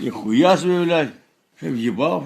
Ніхуя собі, блядь. Ще в'їбав.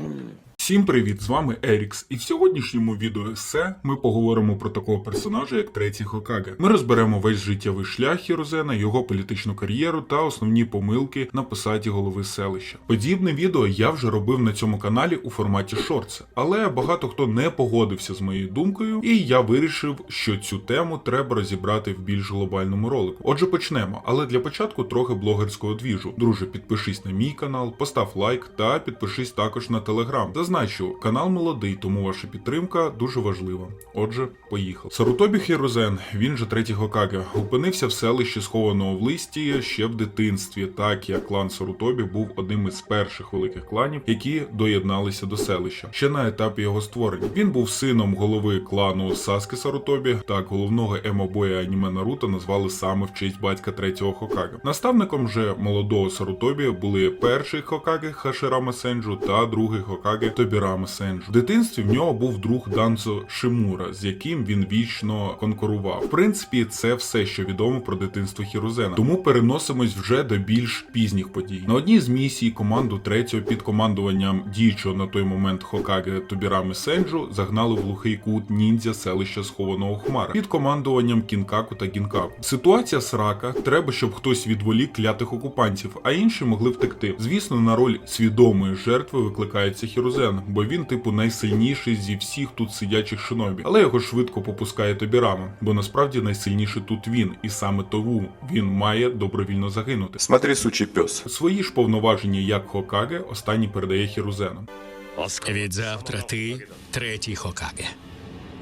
Всім привіт, з вами Ерікс, і в сьогоднішньому відео есе ми поговоримо про такого персонажа, як третій Хокаге. Ми розберемо весь життєвий шлях Хірозена, його політичну кар'єру та основні помилки на посаді голови селища. Подібне відео я вже робив на цьому каналі у форматі шортс, але багато хто не погодився з моєю думкою, і я вирішив, що цю тему треба розібрати в більш глобальному ролику. Отже, почнемо. Але для початку трохи блогерського двіжу. Друже, підпишись на мій канал, постав лайк та підпишись також на телеграм. Зазначу, канал молодий, тому ваша підтримка дуже важлива. Отже, поїхав. Сарутобі Хірозен, він же третій Хокаге, опинився в селищі схованого в листі ще в дитинстві, так як клан Сарутобі був одним із перших великих кланів, які доєдналися до селища. Ще на етапі його створення. Він був сином голови клану Саски Сарутобі. Так головного емобоя аніме Наруто назвали саме в честь батька третього Хокаге. Наставником же молодого Сарутобі були перший Хокаге Хаширама Сенджу та другий Хокаге Тобірама Сенджу. В дитинстві в нього був друг Данзо Шимура, з яким він вічно конкурував. В принципі, це все, що відомо про дитинство Хірозена. Тому переносимось вже до більш пізніх подій. На одній з місій команду третього під командуванням діючого на той момент Хокаге Тобірами Сенджу загнали в глухий кут ніндзя селища схованого хмара під командуванням Кінкаку та Гінкаку. Ситуація срака. Треба, щоб хтось відволік клятих окупантів, а інші могли втекти. Звісно, на роль свідомої жертви викликається Хірозен, бо він, типу, найсильніший зі всіх тут сидячих шинобі. Але його швидко попускає Тобірама, бо насправді найсильніший тут він, і саме тому він має добровільно загинути. Смотри, сучий пес. Свої ж повноваження як Хокаге останній передає Хірузену. Відзавтра ти третій Хокаге.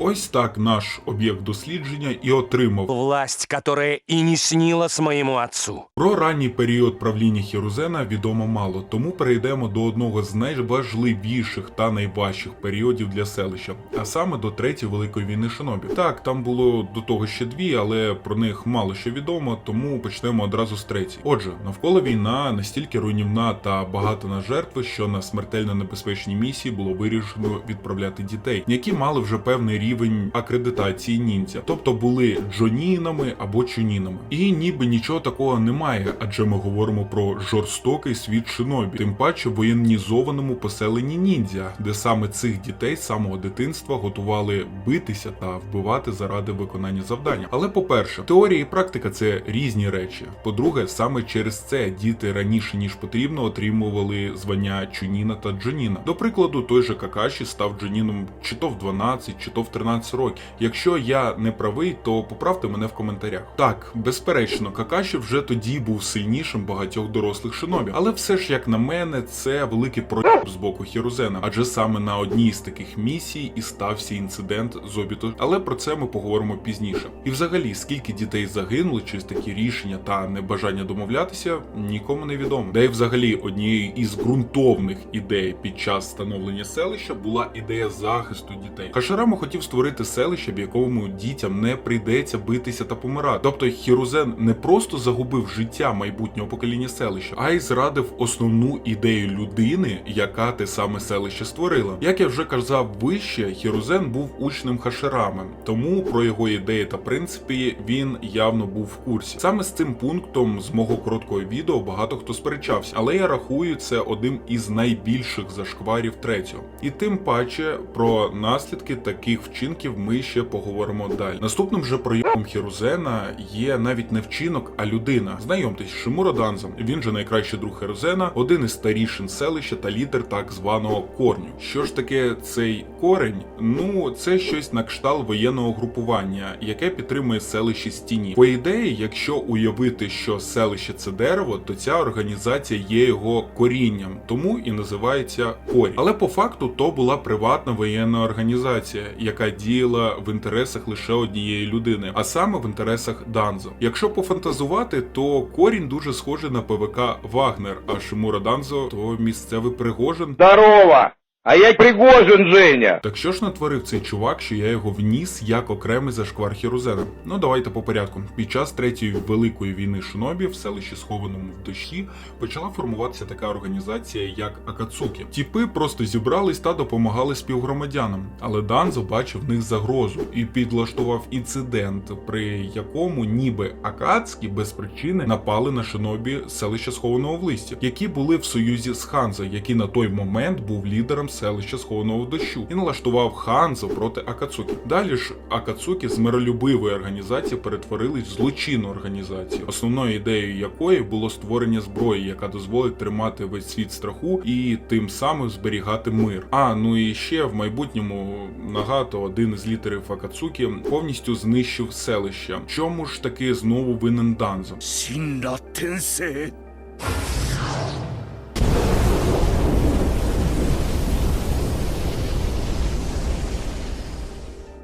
Ось так наш об'єкт дослідження і отримав Власть, которая и не снилась моему отцу. Про ранній період правління Хірузена відомо мало, тому перейдемо до одного з найважливіших та найважчих періодів для селища, а саме до третьої великої війни Шинобі. Так, там було до того ще дві, але про них мало що відомо, тому почнемо одразу з третьої. Отже, навколо війна настільки руйнівна та багата на жертви, що на смертельно небезпечній місії було вирішено відправляти дітей, які мали вже певний рівень акредитації ніндзя, тобто були джонінами або чунінами. І ніби нічого такого немає, адже ми говоримо про жорстокий світ шинобі, тим паче воєнізованому поселенні ніндзя, де саме цих дітей з самого дитинства готували битися та вбивати заради виконання завдання. Але по-перше, теорія і практика це різні речі. По-друге, саме через це діти раніше ніж потрібно отримували звання чуніна та джоніна. До прикладу, той же Какаші став джоніном чи то в 12, чи то в 13 років. Якщо я не правий, то поправте мене в коментарях. Так, безперечно, Какаші вже тоді був сильнішим багатьох дорослих шинобі, але все ж, як на мене, це великий проєкт з боку Хірузена, адже саме на одній з таких місій і стався інцидент з обіту. Але про це ми поговоримо пізніше. І взагалі, скільки дітей загинули через такі рішення та небажання домовлятися, нікому не відомо. Да й взагалі однією із ґрунтовних ідей під час становлення селища була ідея захисту дітей. Хаширама хотів створити селище, в якому дітям не прийдеться битися та помирати. Тобто Хірузен не просто загубив життя майбутнього покоління селища, а й зрадив основну ідею людини, яка те саме селище створила. Як я вже казав вище, Хірузен був учнем Хаширами, тому про його ідеї та принципи він явно був в курсі. Саме з цим пунктом з мого короткого відео багато хто сперечався, але я рахую це одним із найбільших зашкварів третього. І тим паче про наслідки таких вчинків ми ще поговоримо далі. Наступним же проявом Хірузена є навіть не вчинок, а людина. Знайомтесь, Шимура Данза. Він же найкращий друг Хірузена, один із старішин селища та лідер так званого корню. Що ж таке цей корень? Ну, це щось на кшталт воєнного групування, яке підтримує селище стіні. По ідеї, якщо уявити, що селище це дерево, то ця організація є його корінням, тому і називається корінь. Але по факту то була приватна воєнна організація, яка діяла в інтересах лише однієї людини, а саме в інтересах Данзо. Якщо пофантазувати, то корінь дуже схожий на ПВК Вагнер, а Шимура Данзо то місцевий Пригожин. Здорово! А я Пригожин, Женя. Так що ж натворив цей чувак, що я його вніс як окремий зашквар Хірузена? Ну давайте по порядку. Під час третьої великої війни шинобі в селищі, схованому в дощі, почала формуватися така організація, як Акацукі. Тіпи просто зібрались та допомагали співгромадянам. Але Данзо бачив в них загрозу і підлаштував інцидент, при якому ніби Акацькі без причини напали на шинобі селища схованого в листі, які були в союзі з Ханзо, який на той момент був лідером селища схованого дощу, і налаштував Ханзо проти Акацукі. Далі ж Акацукі з миролюбивої організації перетворились в злочинну організацію, основною ідеєю якої було створення зброї, яка дозволить тримати весь світ страху і тим самим зберігати мир. А ну і ще в майбутньому Нагато, один із лідерів Акацукі, повністю знищив селище. Чому ж таки знову винен Данзо?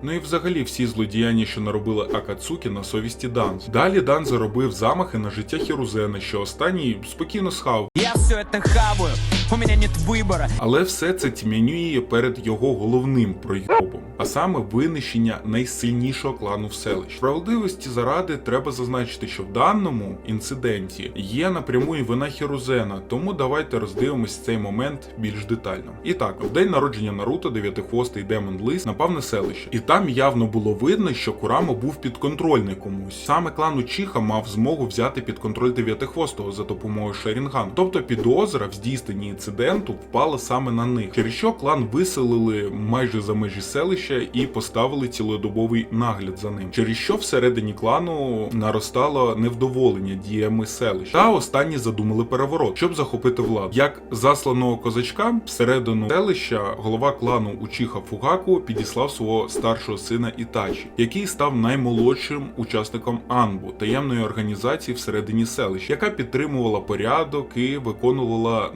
Ну і взагалі всі злодіяння, що наробили Акацукі на совісті Данз. Далі Дан заробив замахи на життя Хірузена, що останній спокійно схав. Я все це хаваю, у меня нет выбора. Але все це тьмянює перед його головним проєктом, а саме винищення найсильнішого клану в селищі. Справедливості заради треба зазначити, що в даному інциденті є напряму і вина Хірузена, тому давайте роздивимось цей момент більш детально. І так, в день народження Наруто дев'ятихвостий демон Лис напав на селище, і там явно було видно, що Курама був підконтрольний комусь. Саме клан Учіха мав змогу взяти під контроль дев'ятихвостого за допомогою Шерінгану. Тобто підозра в здійсненні інциденту впала саме на них, через що клан виселили майже за межі селища і поставили цілодобовий нагляд за ним, через що всередині клану наростало невдоволення діями селища. Та останні задумали переворот, щоб захопити владу. Як засланого козачка всередину селища голова клану Учіха Фугаку підіслав свого старшого сина Ітачі, який став наймолодшим учасником Анбу таємної організації всередині селища, яка підтримувала порядок і виконувала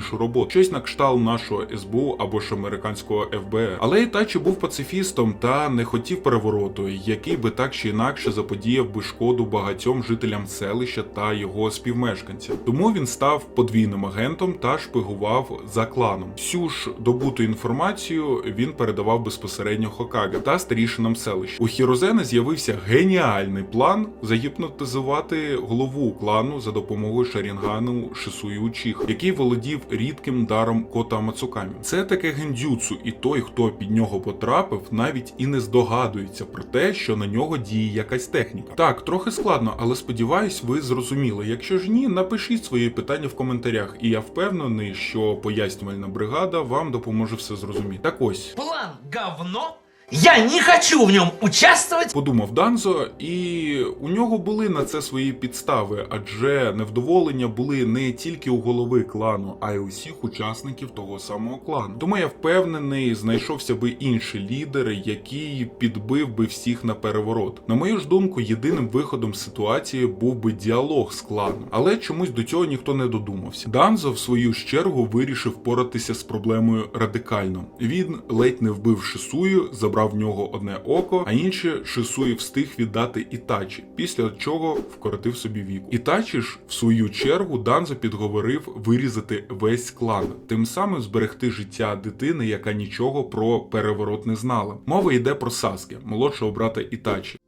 найбруднішу роботу, щось на кшталт нашого СБУ або ж американського ФБР. Але Ітачі був пацифістом та не хотів перевороту, який би так чи інакше заподіяв би шкоду багатьом жителям селища та його співмешканцям. Тому він став подвійним агентом та шпигував за кланом. Всю ж добуту інформацію він передавав безпосередньо Хокаге та старішинам селища. У Хірозена з'явився геніальний план загіпнотизувати голову клану за допомогою Шарінгану Шисуї Учіха, який володів рідким даром кота Мацукамі. Це таке гендзюцу, і той, хто під нього потрапив, навіть і не здогадується про те, що на нього діє якась техніка. Так, трохи складно, але сподіваюсь, ви зрозуміли. Якщо ж ні, напишіть свої питання в коментарях, і я впевнений, що пояснювальна бригада вам допоможе все зрозуміти. Так ось. План говно? Я не хочу в нем участвовать. Подумав Данзо, і у нього були на це свої підстави, адже невдоволення були не тільки у голови клану, а й у всіх учасників того самого клану. Тому я впевнений, знайшовся би інший лідер, який підбив би всіх на переворот. На мою ж думку, єдиним виходом з ситуації був би діалог з кланом, але чомусь до цього ніхто не додумався. Данзо, в свою чергу, вирішив поратися з проблемою радикально. Він ледь не вбив Шисую, забрав в нього одне око, а інше Шисуї встиг віддати Ітачі, після чого вкоротив собі віку. Ітачі ж, в свою чергу, Данзо підговорив вирізати весь клан, тим самим зберегти життя дитини, яка нічого про переворот не знала. Мова йде про Саске, молодшого брата Ітачі.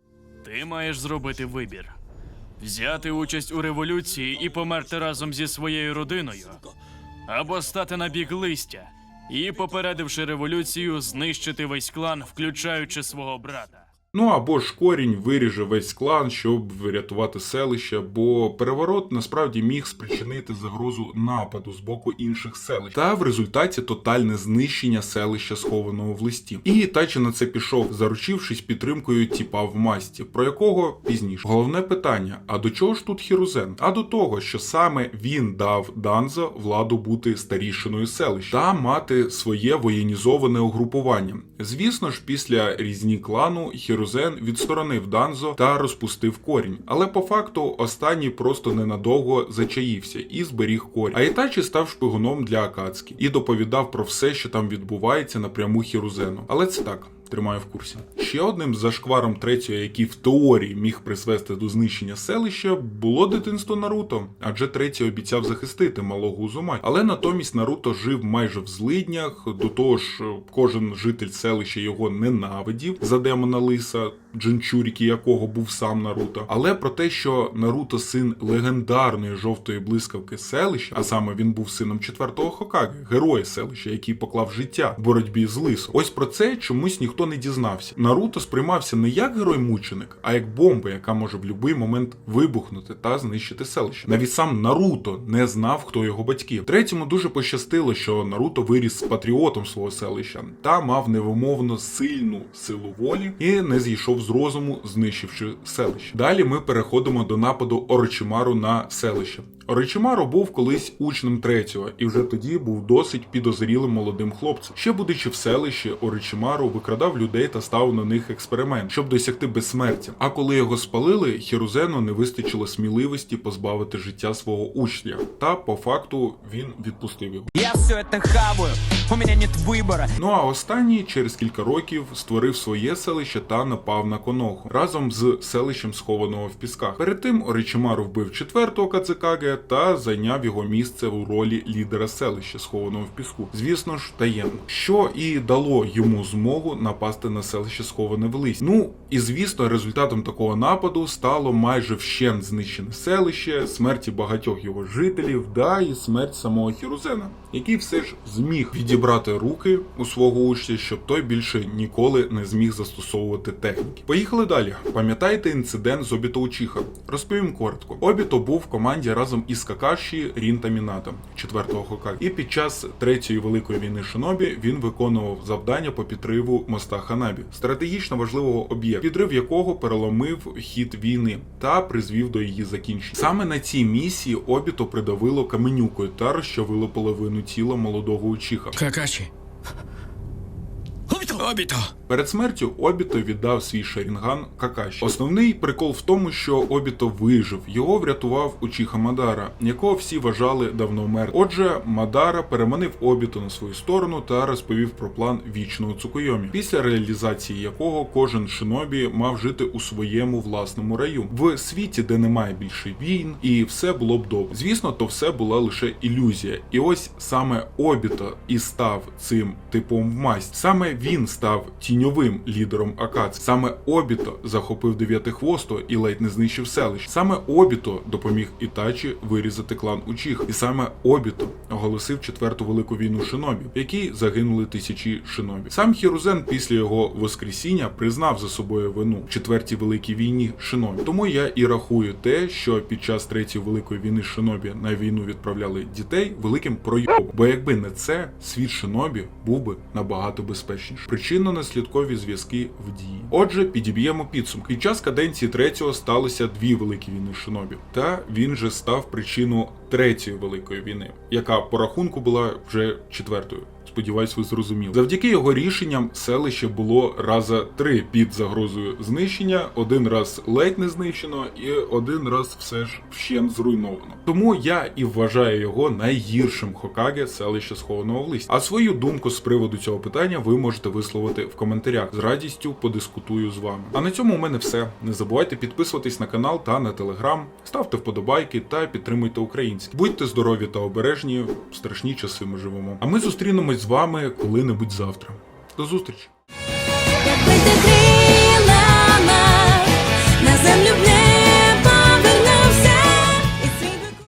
Ти маєш зробити вибір: взяти участь у революції і померти разом зі своєю родиною, або стати на бік листя і, попередивши революцію, знищити весь клан, включаючи свого брата. Ну або ж корінь виріже весь клан, щоб врятувати селище, бо переворот насправді міг спричинити загрозу нападу з боку інших селищ, та в результаті тотальне знищення селища, схованого в листі. І Тачі на це пішов, заручившись підтримкою тіпа в масті, про якого пізніше. Головне питання: а до чого ж тут Хірузен? А до того, що саме він дав Данзо владу бути старішиною селища та мати своє воєнізоване угрупування. Звісно ж, після різні клану Хірузен відсторонив Данзо та розпустив корінь. Але по факту останній просто ненадовго зачаївся і зберіг корінь. А Ітачі став шпигуном для Акацькі і доповідав про все, що там відбувається напряму Хірузену. Але це так. Тримаю в курсі. Ще одним зашкваром третього, який в теорії міг призвести до знищення селища, було дитинство Наруто, адже третій обіцяв захистити малого узума. Але натомість Наруто жив майже в злиднях. До того ж, кожен житель селища його ненавидів за демона лиса, Джинчуріки якого був сам Наруто. Але про те, що Наруто син легендарної жовтої блискавки селища, а саме він був сином четвертого Хокаге, героя селища, який поклав життя в боротьбі з лисом. Ось про це чомусь ніхто не дізнався. Наруто сприймався не як герой-мученик, а як бомба, яка може в будь-який момент вибухнути та знищити селище. Навіть сам Наруто не знав, хто його батьки. Третьому дуже пощастило, що Наруто виріс з патріотом свого селища та мав невимовно сильну силу волі і не зійшов з розуму, знищивши селище. Далі ми переходимо до нападу Орочимару на селище. Оричимаро був колись учнем третього, і вже тоді був досить підозрілим молодим хлопцем. Ще будучи в селищі, Оричимаро викрадав людей та ставив на них експеримент, щоб досягти безсмертя. А коли його спалили, Хірузену не вистачило сміливості позбавити життя свого учня. Та по факту він відпустив його. Я все это хаваю, у меня нет выбора. Ну а останній через кілька років створив своє селище та напав на Коноху разом з селищем схованого в пісках. Перед тим Оричимару вбив четвертого Кацикаге та зайняв його місце у ролі лідера селища, схованого в піску. Звісно ж, таємно, що і дало йому змогу напасти на селище сховане в лисі. Ну і звісно, результатом такого нападу стало майже вщент знищене селище, смерті багатьох його жителів, да і смерть самого Хірузена, який все ж зміг відібрати руки у свого учня, щоб той більше ніколи не зміг застосовувати техніки. Поїхали далі. Пам'ятаєте інцидент з Обіто Учіха? Розповім коротко. Обіто був в команді разом із Какаші, Рін та Міната, четвертого Хокаге. І під час третьої великої війни Шинобі він виконував завдання по підриву моста Ханабі, стратегічно важливого об'єкту, підрив якого переломив хід війни та призвів до її закінчення. Саме на цій місії Обіто придавило каменюкою та розчавило половину тіла молодого Учіха. Какаши. Обито! Обито! Перед смертю Обіто віддав свій шарінган Какаші. Основний прикол в тому, що Обіто вижив. Його врятував Учіха Мадара, якого всі вважали давно мертвим. Отже, Мадара переманив Обіто на свою сторону та розповів про план вічного Цукойомі, після реалізації якого кожен шинобі мав жити у своєму власному раю в світі, де немає більше війн, і все було б добре. Звісно, то все була лише ілюзія. І ось саме Обіто і став цим типом в масть. Саме він став тіньовим лідером Акац. Саме Обіто захопив дев'ятихвосто і ледь не знищив селище. Саме Обіто допоміг Ітачі вирізати клан Учіх. І саме Обіто оголосив четверту велику війну шинобі, в якій загинули тисячі шинобі. Сам Хірузен після його воскресіння признав за собою вину в четвертій великій війні шинобі. Тому я і рахую те, що під час третьої великої війни шинобі на війну відправляли дітей великим пройобом. Бо якби не це, світ шинобі був би набагато безпечніший. Причинно-наслідкові зв'язки в дії. Отже, підіб'ємо підсумки. Під час каденції третього сталося дві великі війни шинобі. Та він же став причиною третьої великої війни, яка по рахунку була вже четвертою. Сподіваюсь, ви зрозуміли. Завдяки його рішенням селище було раза три під загрозою знищення, один раз ледь не знищено, і один раз все ж вщент зруйновано. Тому я і вважаю його найгіршим Хокаге селища схованого в листі. А свою думку з приводу цього питання ви можете висловити в коментарях. З радістю подискутую з вами. А на цьому у мене все. Не забувайте підписуватись на канал та на телеграм, ставте вподобайки та підтримуйте українське. Будьте здорові та обережні, в страшні часи ми живемо. А ми зустрінемось з вами коли-небудь завтра. До зустрічі!